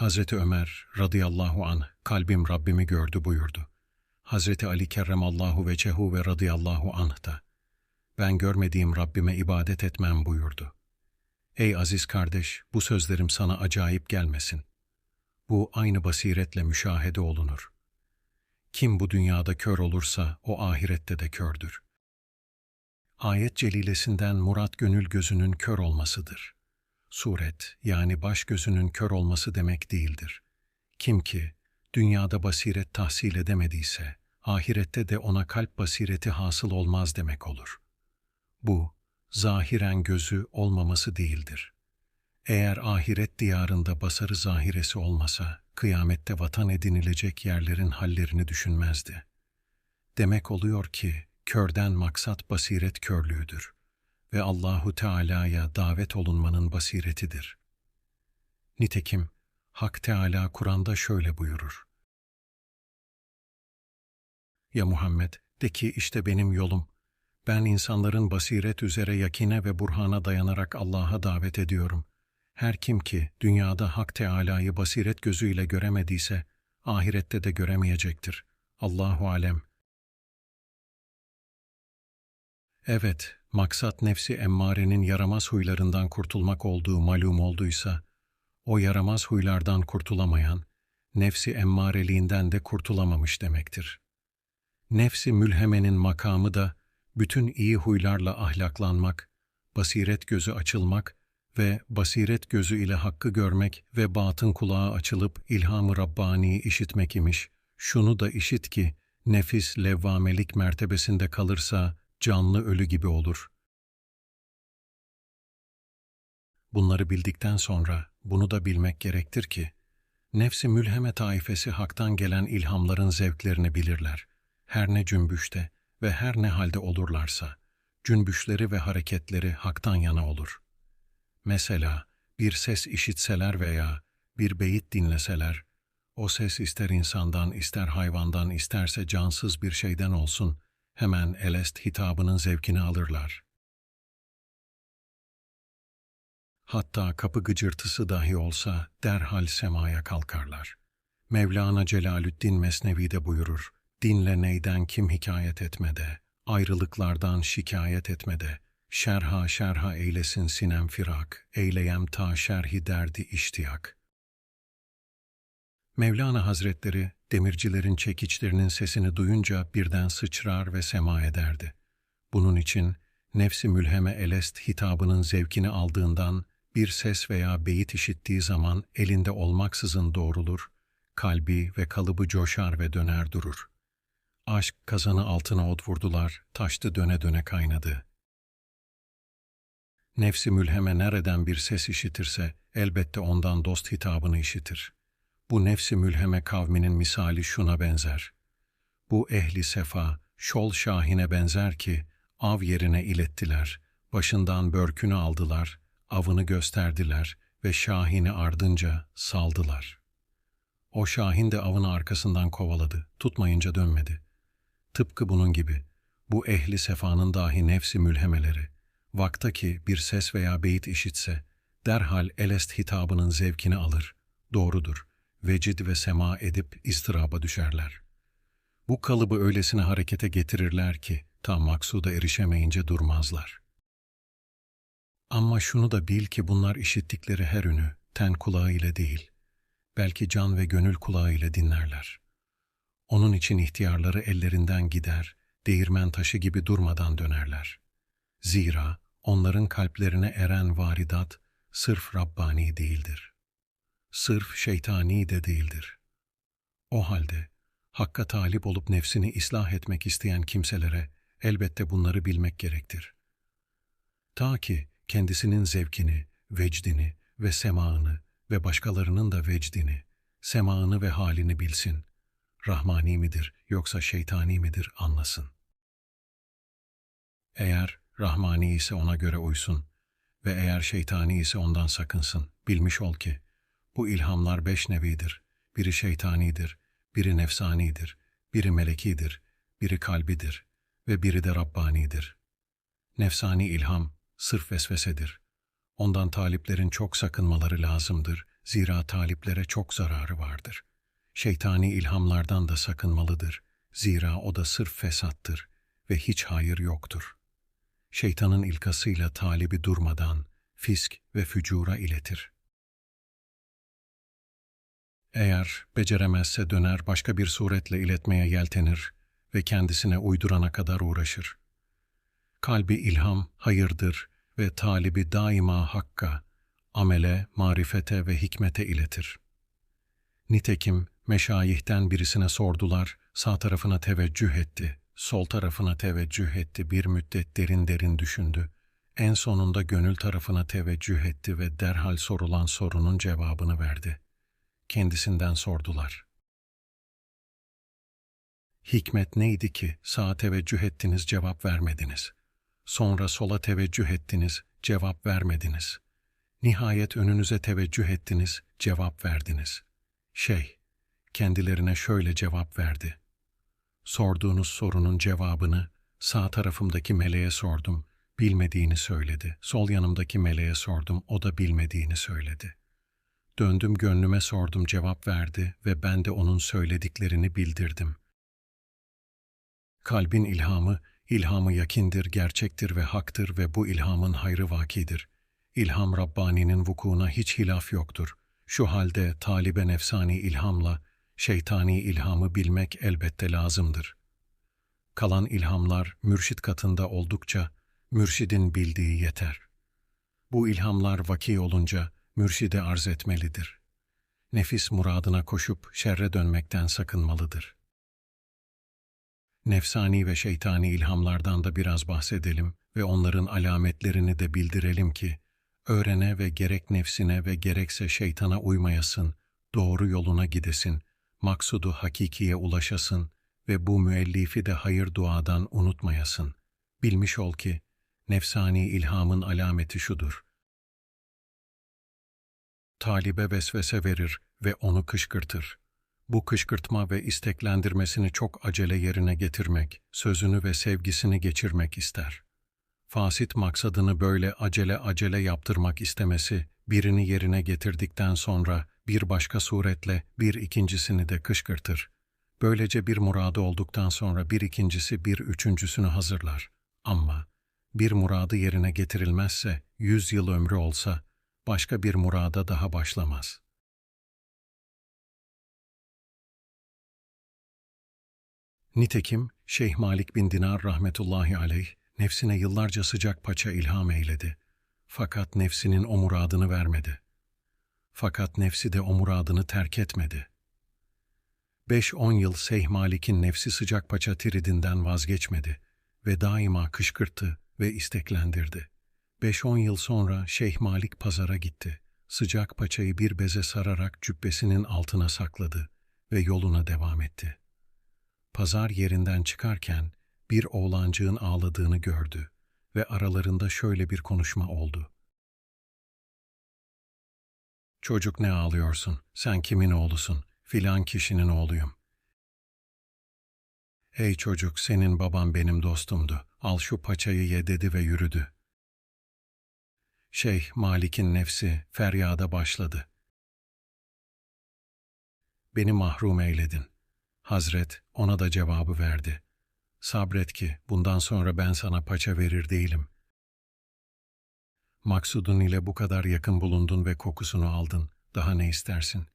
Hazreti Ömer radıyallahu anh kalbim Rabbimi gördü buyurdu. Hazreti Ali kerremallahu veçehu ve radıyallahu anh da ben görmediğim Rabbime ibadet etmem buyurdu. Ey aziz kardeş bu sözlerim sana acayip gelmesin. Bu aynı basiretle müşahede olunur. Kim bu dünyada kör olursa o ahirette de kördür. Ayet celilesinden murat gönül gözünün kör olmasıdır. Suret yani baş gözünün kör olması demek değildir. Kim ki dünyada basiret tahsil edemediyse, ahirette de ona kalp basireti hasıl olmaz demek olur. Bu, zahiren gözü olmaması değildir. Eğer ahiret diyarında basarı zahiresi olmasa, kıyamette vatan edinilecek yerlerin hallerini düşünmezdi. Demek oluyor ki, körden maksat basiret körlüğüdür ve Allahu Teala'ya davet olunmanın basiretidir. Nitekim Hak Teala Kur'an'da şöyle buyurur. Ya Muhammed, de ki işte benim yolum. Ben insanların basiret üzere yakine ve burhana dayanarak Allah'a davet ediyorum. Her kim ki dünyada Hak Teala'yı basiret gözüyle göremediyse, ahirette de göremeyecektir. Allahu Alem. Evet, maksat nefsi emmarenin yaramaz huylarından kurtulmak olduğu malum olduysa, o yaramaz huylardan kurtulamayan, nefsi emmareliğinden de kurtulamamış demektir. Nefsi mülhemenin makamı da, bütün iyi huylarla ahlaklanmak, basiret gözü açılmak ve basiret gözü ile hakkı görmek ve batın kulağı açılıp ilhamı Rabbani'yi işitmek imiş. Şunu da işit ki, nefis levvamelik mertebesinde kalırsa, canlı ölü gibi olur. Bunları bildikten sonra bunu da bilmek gerektir ki, nefsi mülheme taifesi haktan gelen ilhamların zevklerini bilirler. Her ne cümbüşte ve her ne halde olurlarsa, cümbüşleri ve hareketleri haktan yana olur. Mesela bir ses işitseler veya bir beyit dinleseler, o ses ister insandan, ister hayvandan, isterse cansız bir şeyden olsun, hemen elest hitabının zevkini alırlar. Hatta kapı gıcırtısı dahi olsa derhal semaya kalkarlar. Mevlana Celalüddin Mesnevi'de buyurur, dinle neyden kim hikayet etmede, ayrılıklardan şikayet etmede, şerha şerha eylesin sinem firak, eyleyem ta şerhi derdi iştiyak. Mevlana Hazretleri, demircilerin çekiçlerinin sesini duyunca birden sıçrar ve sema ederdi. Bunun için nefsi mülheme elest hitabının zevkini aldığından bir ses veya beyit işittiği zaman elinde olmaksızın doğrulur, kalbi ve kalıbı coşar ve döner durur. Aşk kazanı altına ot vurdular, taştı döne döne kaynadı. Nefsi mülheme nereden bir ses işitirse elbette ondan dost hitabını işitir. Bu nefsi mülheme kavminin misali şuna benzer. Bu ehli sefa, şol şahine benzer ki av yerine ilettiler, başından börkünü aldılar, avını gösterdiler ve şahini ardınca saldılar. O şahin de avını arkasından kovaladı, tutmayınca dönmedi. Tıpkı bunun gibi, bu ehli sefanın dahi nefsi mülhemeleri, vakta ki bir ses veya beyit işitse, derhal elest hitabının zevkini alır, doğrudur, vecid ve sema edip istiraba düşerler. Bu kalıbı öylesine harekete getirirler ki, tam maksuda erişemeyince durmazlar. Ama şunu da bil ki bunlar işittikleri her ünü ten kulağı ile değil, belki can ve gönül kulağı ile dinlerler. Onun için ihtiyarları ellerinden gider, değirmen taşı gibi durmadan dönerler. Zira onların kalplerine eren varidat sırf Rabbani değildir. Sırf şeytani de değildir. O halde Hakk'a talip olup nefsini ıslah etmek isteyen kimselere elbette bunları bilmek gerektir. Ta ki kendisinin zevkini, vecdini ve semağını ve başkalarının da vecdini, semağını ve halini bilsin. Rahmani midir yoksa şeytani midir anlasın. Eğer Rahmani ise ona göre uysun ve eğer şeytani ise ondan sakınsın. Bilmiş ol ki bu ilhamlar beş nevidir. Biri şeytanidir, biri nefsanidir, biri melekidir, biri kalbidir ve biri de Rabbanidir. Nefsani ilham sırf vesvesedir. Ondan taliplerin çok sakınmaları lazımdır. Zira taliplere çok zararı vardır. Şeytani ilhamlardan da sakınmalıdır. Zira o da sırf fesattır ve hiç hayır yoktur. Şeytanın ilkasıyla talibi durmadan fisk ve fücura iletir. Eğer beceremezse döner başka bir suretle iletmeye yeltenir ve kendisine uydurana kadar uğraşır. Kalbi ilham hayırdır ve talibi daima hakka, amele, marifete ve hikmete iletir. Nitekim meşayihten birisine sordular, sağ tarafına teveccüh etti, sol tarafına teveccüh etti, bir müddet derin derin düşündü. En sonunda gönül tarafına teveccüh etti ve derhal sorulan sorunun cevabını verdi. Kendisinden sordular. Hikmet neydi ki sağa teveccüh ettiniz cevap vermediniz. Sonra sola teveccüh ettiniz cevap vermediniz. Nihayet önünüze teveccüh ettiniz cevap verdiniz. Şey, kendilerine şöyle cevap verdi. Sorduğunuz sorunun cevabını sağ tarafımdaki meleğe sordum, bilmediğini söyledi. Sol yanımdaki meleğe sordum, o da bilmediğini söyledi. Döndüm gönlüme sordum, cevap verdi ve ben de onun söylediklerini bildirdim. Kalbin ilhamı, ilhamı yakindir, gerçektir ve haktır ve bu ilhamın hayrı vakidir. İlham Rabbani'nin vukuuna hiç hilaf yoktur. Şu halde talibe nefsani ilhamla, şeytani ilhamı bilmek elbette lazımdır. Kalan ilhamlar mürşit katında oldukça, mürşidin bildiği yeter. Bu ilhamlar vaki olunca mürşide arz etmelidir. Nefis muradına koşup şerre dönmekten sakınmalıdır. Nefsani ve şeytani ilhamlardan da biraz bahsedelim ve onların alametlerini de bildirelim ki, öğrene ve gerek nefsine ve gerekse şeytana uymayasın, doğru yoluna gidesin, maksudu hakikiye ulaşasın ve bu müellifi de hayır duadan unutmayasın. Bilmiş ol ki, nefsani ilhamın alameti şudur. Talibe vesvese verir ve onu kışkırtır. Bu kışkırtma ve isteklendirmesini çok acele yerine getirmek, sözünü ve sevgisini geçirmek ister. Fasit maksadını böyle acele acele yaptırmak istemesi, birini yerine getirdikten sonra bir başka suretle bir ikincisini de kışkırtır. Böylece bir muradı olduktan sonra bir ikincisi bir üçüncüsünü hazırlar. Ama bir muradı yerine getirilmezse, yüz yıl ömrü olsa, başka bir murada daha başlamaz. Nitekim Şeyh Malik bin Dinar rahmetullahi aleyh nefsine yıllarca sıcak paça ilham eyledi. Fakat nefsinin o muradını vermedi. Fakat nefsi de o muradını terk etmedi. Beş-on yıl Şeyh Malik'in nefsi sıcak paça tiridinden vazgeçmedi ve daima kışkırttı ve isteklendirdi. Beş-on yıl sonra Şeyh Malik pazara gitti. Sıcak paçayı bir beze sararak cübbesinin altına sakladı ve yoluna devam etti. Pazar yerinden çıkarken bir oğlancığın ağladığını gördü ve aralarında şöyle bir konuşma oldu. Çocuk ne ağlıyorsun? Sen kimin oğlusun? Filan kişinin oğluyum. Ey çocuk, senin baban benim dostumdu. Al şu paçayı ye dedi ve yürüdü. Şeyh Malik'in nefsi feryada başladı. Beni mahrum eyledin. Hazret ona da cevabı verdi. Sabret ki bundan sonra ben sana paça verir değilim. Maksudun ile bu kadar yakın bulundun ve kokusunu aldın. Daha ne istersin?